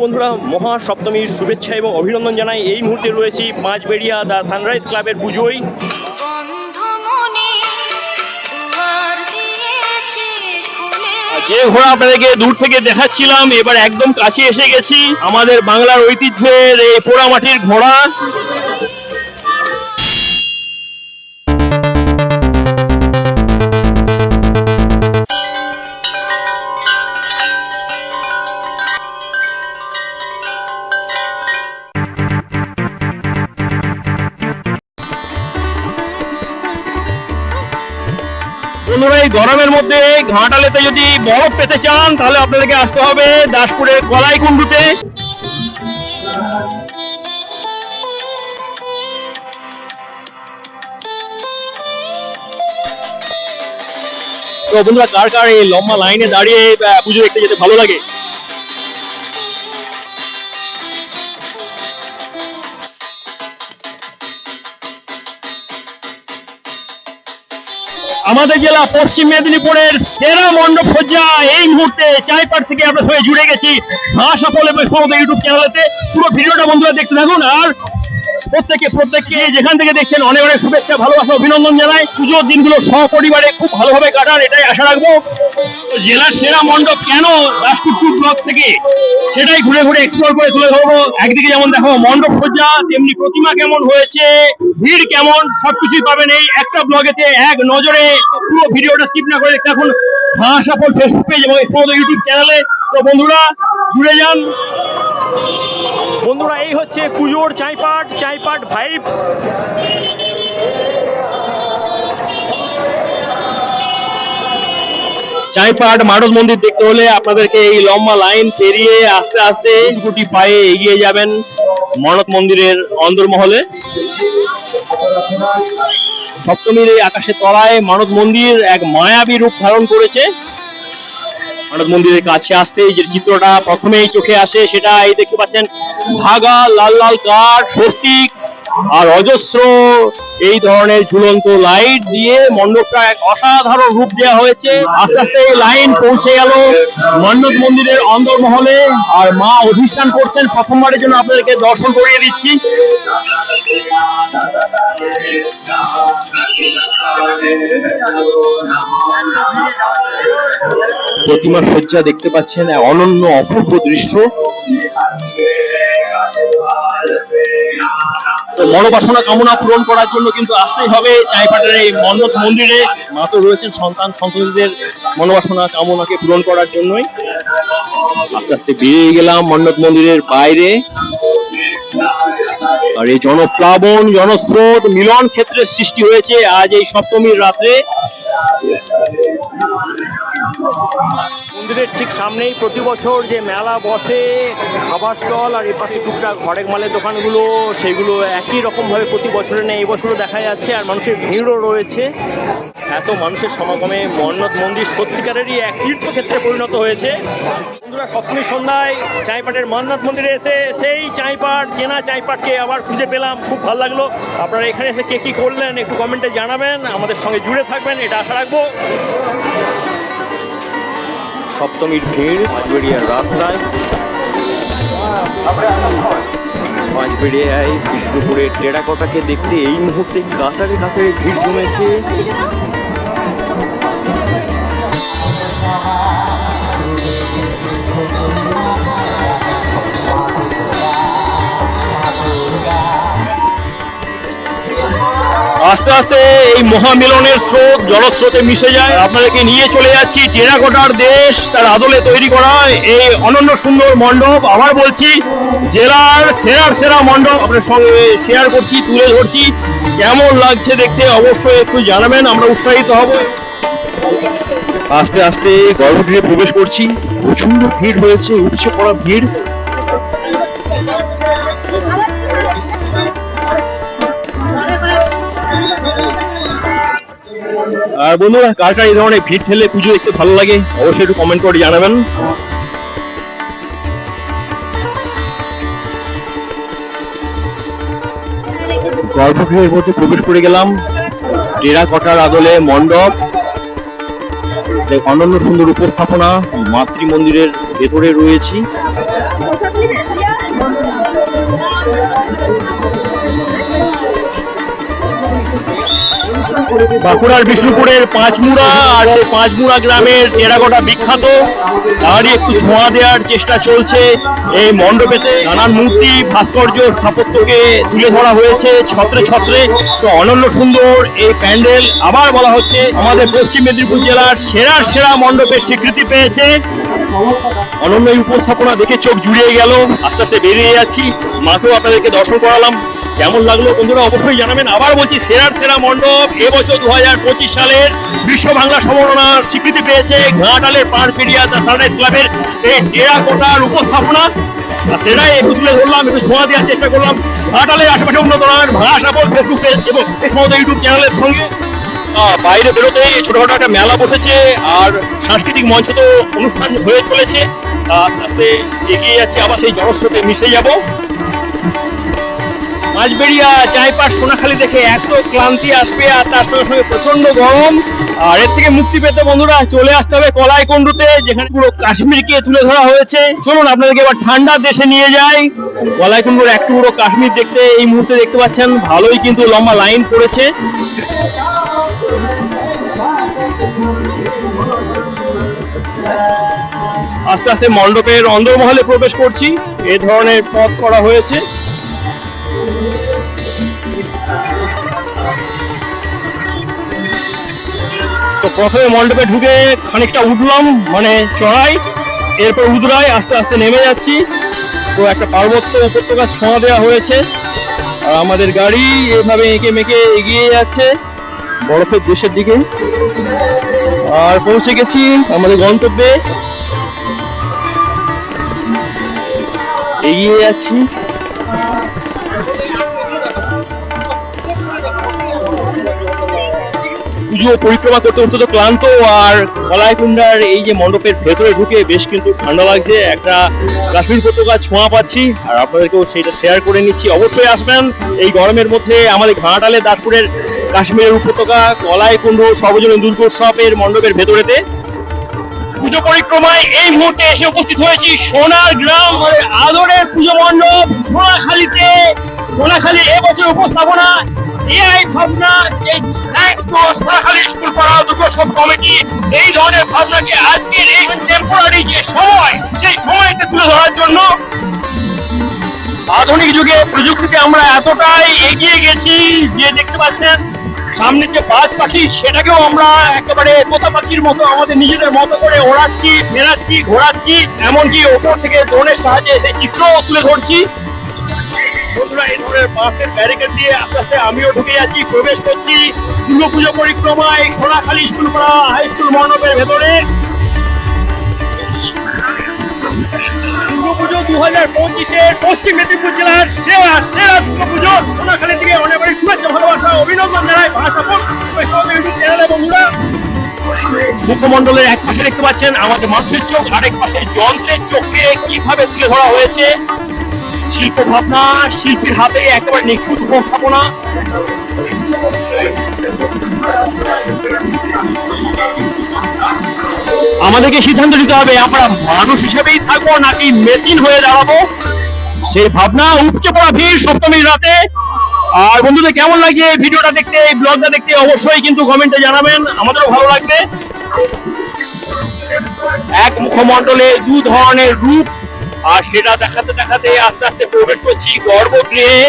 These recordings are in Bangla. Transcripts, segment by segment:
বন্ধুরা মহা সপ্তমীর শুভেচ্ছা এবং অভিনন্দন জানাই। এই মুহূর্তে রয়েছি পাঁচবেড়িয়া দ্য সানরাইজ ক্লাবের পুজোয়। যে ঘোড়া আপনাদেরকে দূর থেকে দেখাচ্ছিলাম এবার একদম কাছে এসে গেছি। আমাদের বাংলার ঐতিহ্যের এই পোড়ামাটির ঘোড়া। বন্ধুরা এই গরমের মধ্যে ঘাটালেতে যদি বরফ পেতে চান, তাহলে আপনাদেরকে আসতে হবে দাসপুরের কলাইকুণ্ডুতে। তো বন্ধুরা, কার কার এই লম্বা লাইনে দাঁড়িয়ে পুজো দেখতে যেতে ভালো লাগে? আমাদের জেলা পশ্চিম মেদিনীপুরের সেরা মণ্ডপ সজ্জা এই মুহূর্তে চাইপাট থেকে আমরা সবাই জুড়ে গেছি। ভাষা বলে ইউটিউব চ্যানেলেতে পুরো ভিডিওটা বন্ধুরা দেখতে থাকুন। আর প্রত্যেকে, প্রত্যেককে যেখান থেকে দেখছেন, অনেক অনেক শুভেচ্ছা, ভালোবাসা, অভিনন্দন জানাই। পুজোর দিনগুলো সপরিবারে খুব ভালোভাবে কাটার এটাই আশা রাখব। জেলার সেরা মণ্ডপ কেন টু ব্লক থেকে? সেটাই ঘুরে ঘুরে এক্সপ্লোর করে তুলে ধরবো। একদিকে যেমন দেখো, মণ্ডপ সজ্জা তেমনি প্রতিমা কেমন হয়েছে, ভিড় কেমন, সবকিছুই পাবেন এই একটা ব্লগেতে এক নজরে। পুরো ভিডিওটা স্কিপ না করে থাকুন ভাষাপল ফেসবুক পেজ এবং ইউটিউব চ্যানেলে তো বন্ধুরা, জুড়ে যান। এই হচ্ছে পুজোর চাইপাট চাইপাট ভাইবস চাইপাট মারদ মন্দির দেখতে হলে আপনাদেরকে এই লম্বা লাইন পেরিয়ে আস্তে আস্তে গুটি পায়ে এগিয়ে যাবেন মনদ মন্দিরের অন্দরমহলে। সপ্তমীর এই আকাশের তলায় মানদ মন্দির এক মায়াবী রূপ ধারণ করেছে। মানদ মন্দিরের কাছে আসতেই যে চিত্রটা প্রথমেই চোখে আসে সেটা এই দেখতে পাচ্ছেন। ধাগা লাল লাল কাঠ, স্বস্তিক আর অজস্র এই ধরনের ঝুলন্ত লাইট দিয়ে মণ্ডপটা এক অসাধারণ রূপ দেওয়া হয়েছে। আস্তে আস্তে এই লাইন পৌঁছে গেল মণ্ডপ মন্দিরের অন্দরমহলে আর মা অধিষ্ঠান করছেন প্রথমবারের জন্য আপনাদেরকে দর্শন করিয়ে দিচ্ছি। প্রতিমা সজ্জা দেখতে পাচ্ছেন অনন্য অপূর্ব দৃশ্য। মনোবাসনা কামনা পূরণ করার জন্য কিন্তু আসতেই হবে চাইপাটের এই মন্নত মন্দিরে। মা তো রয়েছেন সন্তান, সন্ততিদের মনোবাসনা কামনাকে পূরণ করার জন্যই। আস্তে আস্তে বেরিয়ে গেলাম মন্নত মন্দিরের বাইরে। আর এই জনপ্লাবন জনস্রোত মিলন ক্ষেত্রের সৃষ্টি হয়েছে আজ এই সপ্তমীর রাত্রে। মন্দিরের ঠিক সামনেই প্রতি বছর যে মেলা বসে, খাবার স্টল আর এপাশে টুকটাক ঘরের মালের দোকানগুলো, সেগুলো একই রকমভাবে প্রতি বছরে নেই এবছরও দেখা যাচ্ছে আর মানুষের ভিড়ও রয়েছে। এত মানুষের সমাগমে মন্নত মন্দির সত্যিকারেরই এক তীর্থক্ষেত্রে পরিণত হয়েছে। বন্ধুরা, সপ্তমী সন্ধ্যায় চাইপাটের মন্নাথ মন্দিরে এসে সেই চাইপাট, চেনা চাইপাটকে আবার খুঁজে পেলাম। খুব ভালো লাগল। আপনারা এখানে এসে কে কী করলেন, একটু কমেন্টে জানাবেন। আমাদের সঙ্গে জুড়ে থাকবেন, এটা আশা রাখব। সপ্তমীর ভিড় পাঁচবেড়িয়ার রাস্তায়। পাঁচবেড়িয়ায় বিষ্ণুপুরের টেরাকোটাকে দেখতে এই মুহূর্তে কাতারে কাতারে ভিড় জমেছে। আস্তে আস্তে এই মহামিলনের স্রোত, জলস্রোতে মিশে যায়। আপনাদেরকে নিয়ে চলে যাচ্ছি টেরাকোটার দেশ, তার আদলে তৈরি করা এই অনন্য সুন্দর মণ্ডপ। আবার বলছি, জেলার সেরার সেরা মণ্ডপ আপনার সঙ্গে শেয়ার করছি, তুলে ধরছি। কেমন লাগছে দেখতে অবশ্যই একটু জানাবেন, আমরা উৎসাহিত হব। আস্তে আস্তে গর্ভগৃহে প্রবেশ করছি। প্রচণ্ড ভিড় হয়েছে উপচে পড়া ভিড়। আর বন্ধুরা, কার কার এই ধরনের ভিড় ঠেলে পুজো দেখতে ভালো লাগে, অবশ্যই একটু কমেন্ট করে জানাবেন। গর্ভগৃহের মধ্যে প্রবেশ করে গেলাম। টেরা কটার আদলে মণ্ডপ অনন্য সুন্দর উপস্থাপনা মাতৃ মন্দিরের ভেতরে রয়েছি। বাঁকুড়ার বিষ্ণুপুরের পাঁচমুড়া আর সেই পাঁচমুড়া গ্রামের টেরাকোটা বিখ্যাত। তারই একটু ছোঁয়া দেওয়ার চেষ্টা চলছে। এই মণ্ডপেতে নানান মূর্তি, ভাস্কর্য স্থাপত্যকে তুলে ধরা হয়েছে ছত্রে ছত্রে। তো অনন্য সুন্দর এই প্যান্ডেল। আবার বলা হচ্ছে, আমাদের পশ্চিম মেদিনীপুর জেলার সেরার সেরা মণ্ডপের স্বীকৃতি পেয়েছে অনন্য উপস্থাপনা দেখে চোখ জুড়িয়ে গেল। আস্তে আস্তে বেরিয়ে যাচ্ছি। মাকেও আপনাদেরকে দর্শন করালাম। কেমন লাগল বন্ধুরা, অবশ্যই জানাবেন। আবার বলছি, সেরার সেরা মণ্ডপ এবছর দু হাজার পঁচিশ সালের বিশ্ব বাংলা সম্মাননার স্বীকৃতি পেয়েছে ঘাটালের পারপেরিয়া সানরাইজ ক্লাবের এই টেরাকোটার উপস্থাপনা। সেটাই একটু তুলে ধরলাম, একটু ছোঁয়া দেওয়ার চেষ্টা করলাম। ঘাটালের আশেপাশে উন্নত ভাষা বল ফেসবুক পেজ এবং এই সমস্ত ইউটিউব চ্যানেলের সঙ্গে। বাইরে বেরোতে ছোটখাটো একটা মেলা বসেছে, আর সাংস্কৃতিক মঞ্চ তো অনুষ্ঠান হয়ে চলেছে। তাতে এগিয়ে যাচ্ছে, আবার সেই জনস্রোতে মিশে যাব। মাঝবেড়িয়া চাইপাশ সোনাখালি দেখে এত ক্লান্তি আসবে, আর তার সঙ্গে সঙ্গে প্রচণ্ড গরম। আর এর থেকে মুক্তি পেতে বন্ধুরা, চলে আসতে হবে কলাই কুণ্ডুতে যেখানে পুরো কাশ্মীরকে তুলে ধরা হয়েছে। চলুন, আপনাদেরকে এবার ঠান্ডা দেশে নিয়ে যাই। কলাই কুণ্ডুর একটু পুরো কাশ্মীর দেখতে এই মুহূর্তে দেখতে পাচ্ছেন, ভালোই কিন্তু লম্বা লাইন পড়েছে। আস্তে আস্তে মণ্ডপের অন্দরমহলে প্রবেশ করছি। এ ধরনের পথ করা হয়েছে। তো প্রথমে মণ্ডপে ঢুকে খানিকটা উঠলাম মানে চড়াই, এরপর উদরাই, আস্তে আস্তে নেমে যাচ্ছি। তো একটা পার্বত্য উপত্যকা ছোঁয়া দেওয়া হয়েছে। আর আমাদের গাড়ি এভাবে এঁকে মেঁকে এগিয়ে যাচ্ছে, বরফের দেশের দিকে। আর পৌঁছে গেছি আমাদের গন্তব্যে। এগিয়ে যাচ্ছি পুজো পরিক্রমা করতে করতে তো ক্লান্ত, আর কলাইকুণ্ডার এই যে মণ্ডপের ভেতরে ঢুকে বেশ কিন্তু ঠান্ডা লাগছে। একটা কাশ্মীর পতাকা ছোঁয়া পাচ্ছি, আর আপনাদেরকেও সেটা শেয়ার করে নিচ্ছি। অবশ্যই আসবেন এই গরমের মধ্যে আমাদের ঘাটালে দাসপুরের কাশ্মীরের উপত্যকা, কলাইকুণ্ড, সর্বজনীন দুর্গোৎসবের মণ্ডপের ভেতরেতে। পুজো পরিক্রমায় এই মুহূর্তে এসে উপস্থিত হয়েছি সোনার গ্রাম মানে আদরের পুজো মণ্ডপ সোনাখালীতে। সোনাখালীর এবছর উপস্থাপনা, এআই ভাবনা, এই সোনাখালী স্কুল পাড়া দুর্গোৎসব কমিটি, এই ধরনের ভাবনাকে আজকের এই টেম্পোরারি যে সময়, সেই সময়কে তুলে ধরার জন্য আধুনিক যুগে প্রযুক্তিতে আমরা এতটাই এগিয়ে গেছি যে দেখতে পাচ্ছেন সামনে যে বাজ পাখি, সেটাকেও আমরা একেবারে তোতা পাখির মতো আমাদের নিজেদের মতো করে ওড়াচ্ছি, মেলাচ্ছি, ঘোরাচ্ছি। এমনকি ওপর থেকে ড্রোনের সাহায্যে সেই চিত্র তুলে ধরছি। বন্ধুরা, এই ধরনের বাসের ব্যারিকেড দিয়ে আস্তে আস্তে আমিও ঢুকে যাচ্ছি, প্রবেশ করছি। দুর্গাপুজো পরিক্রমায় সোনাখালী স্কুল পাড়া হাই স্কুল মণ্ডপের ভেতরে। দুর্গাপুজো দু হাজার পঁচিশের পশ্চিম মেদিনীপুর জেলার সেরা সেরা দুর্গাপুজো সোনাখালী থেকে অনেক অনেক শুভেচ্ছা, ভালোবাসা, অভিনন্দন জানাই ইউটিউব চ্যানেলে বন্ধুরা। মুখমণ্ডলের এক পাশে দেখতে পাচ্ছেন আমাদের মানুষের চোখ, আরেক পাশে যন্ত্রের চোখকে কীভাবে তুলে ধরা হয়েছে? শিল্প ভাবনা, শিল্পীর হাতে একেবারে নিখুঁত উপস্থাপনা। আমাদেরকে সিদ্ধান্ত নিতে হবে, আমরা মানুষ হিসেবেই থাকব নাকি মেশিন হয়ে দাঁড়াবো? সেই ভাবনা উপচে পড়া ভিড় সপ্তমীর রাতে। আর বন্ধুদের কেমন লাগছে ভিডিওটা দেখতে, এই ব্লগটা দেখতে অবশ্যই কিন্তু কমেন্টে জানাবেন, আমাদেরও ভালো লাগবে। এক মুখমণ্ডলে দু ধরনের রূপ, আর সেটা দেখাতে দেখাতে আস্তে আস্তে প্রবেশ করছি গর্ভগৃহে।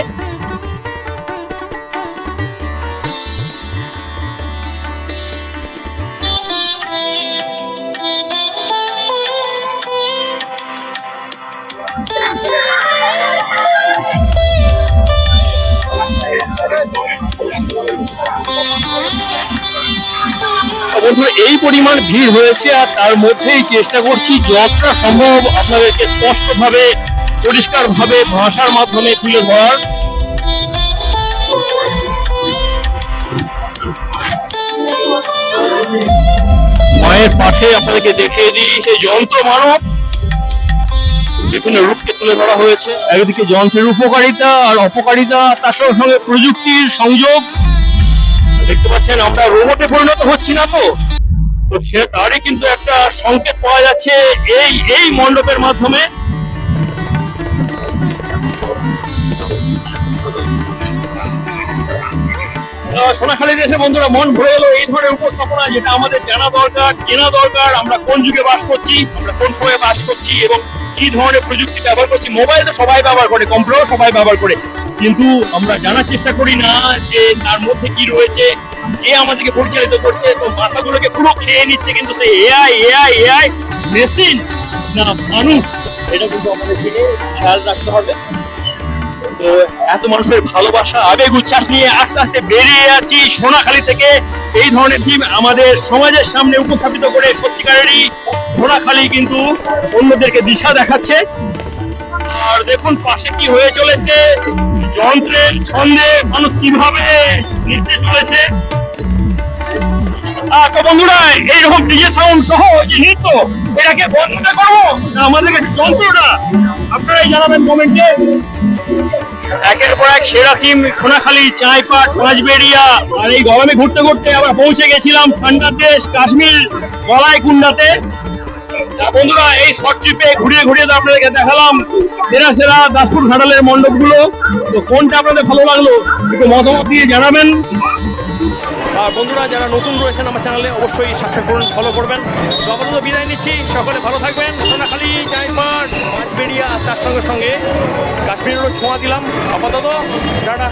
পরিমাণ ভিড় হয়েছে আর তার মধ্যেই চেষ্টা করছি যতটা সম্ভব আপনাদেরকে স্পষ্টভাবে, পরিষ্কারভাবে ভাষার মাধ্যমে তুলে ধরার। মায়ের পাশে আপনাদেরকে দেখিয়ে দিই, সেই যন্ত্র মানব। বিভিন্ন রূপকে তুলে ধরা হয়েছে। একদিকে যন্ত্রের উপকারিতা আর অপকারিতা, তার সঙ্গে সঙ্গে প্রযুক্তির সংযোগ। দেখতে পাচ্ছেন, আমরা রোবটে পরিণত হচ্ছি না তো? তো সে তারই কিন্তু একটা সংকেত পাওয়া যাচ্ছে এই এই মণ্ডপের মাধ্যমে। আহ, দেশে বন্ধুরা মন ভরে এলো এই ধরনের উপস্থাপনা যেটা আমাদের জানা দরকার চেনা দরকার। আমরা কোন যুগে বাস করছি আমরা কোন সময়ে বাস করছি এবং কি ধরনের প্রযুক্তি ব্যবহার করছি? মোবাইল তো সবাই ব্যবহার করে কম্পিউটার সবাই ব্যবহার করে। কিন্তু আমরা জানার চেষ্টা করি না যে তার মধ্যে কি রয়েছে। কে আমাদেরকে পরিচালিত করছে, তো মাথাগুলোকে পুরো খেয়ে নিচ্ছে কিন্তু সেই এআই এআই এআই মেশিন না মানুষ। এটা কিন্তু আমাদেরকে খেয়াল রাখতে হবে। তো এত মানুষের ভালোবাসা, আবেগ, উচ্ছ্বাস নিয়ে আস্তে আস্তে বেরিয়ে আছি সোনাখালী থেকে। এই ধরনের টিম আমাদের সমাজের সামনে উপস্থাপিত করে সত্যিকারেরই সোনাখালী কিন্তু অন্যদেরকে দিশা দেখাচ্ছে। আর দেখুন পাশে কি হয়ে চলেছে। যন্ত্রের ছন্দে মানুষ কীভাবে নির্দেশ চলেছে তো ডিজে সাউন্ড সহ যে এটাকে করব? যন্ত্রটা আপনারাই জানাবেন একের পর এক সেরা আর এই গরমে ঘুরতে ঘুরতে আমরা পৌঁছে গেছিলাম ঠান্ডার দেশ, কাশ্মীর গলায় কুন্ডাতে বন্ধুরা, এই শর্ট ট্রিপে ঘুরিয়ে ঘুরিয়ে তো আপনাদেরকে দেখালাম। সেরা সেরা দাসপুর ঘাটালের মণ্ডপগুলো। তো কোনটা আপনাদের ভালো লাগল, একটু মতামত দিয়ে জানাবেন। আর বন্ধুরা, যারা নতুন রয়েছেন আমার চ্যানেলে, অবশ্যই সাবস্ক্রাইব করুন ফলো করবেন। আপাতত বিদায় নিচ্ছি, সকলে ভালো থাকবেন। সোনাখালী চাইপাট মাছবেড়িয়া তার সঙ্গে সঙ্গে কাশ্মীরেরও ছোঁয়া দিলাম। আপাতত, টাটা।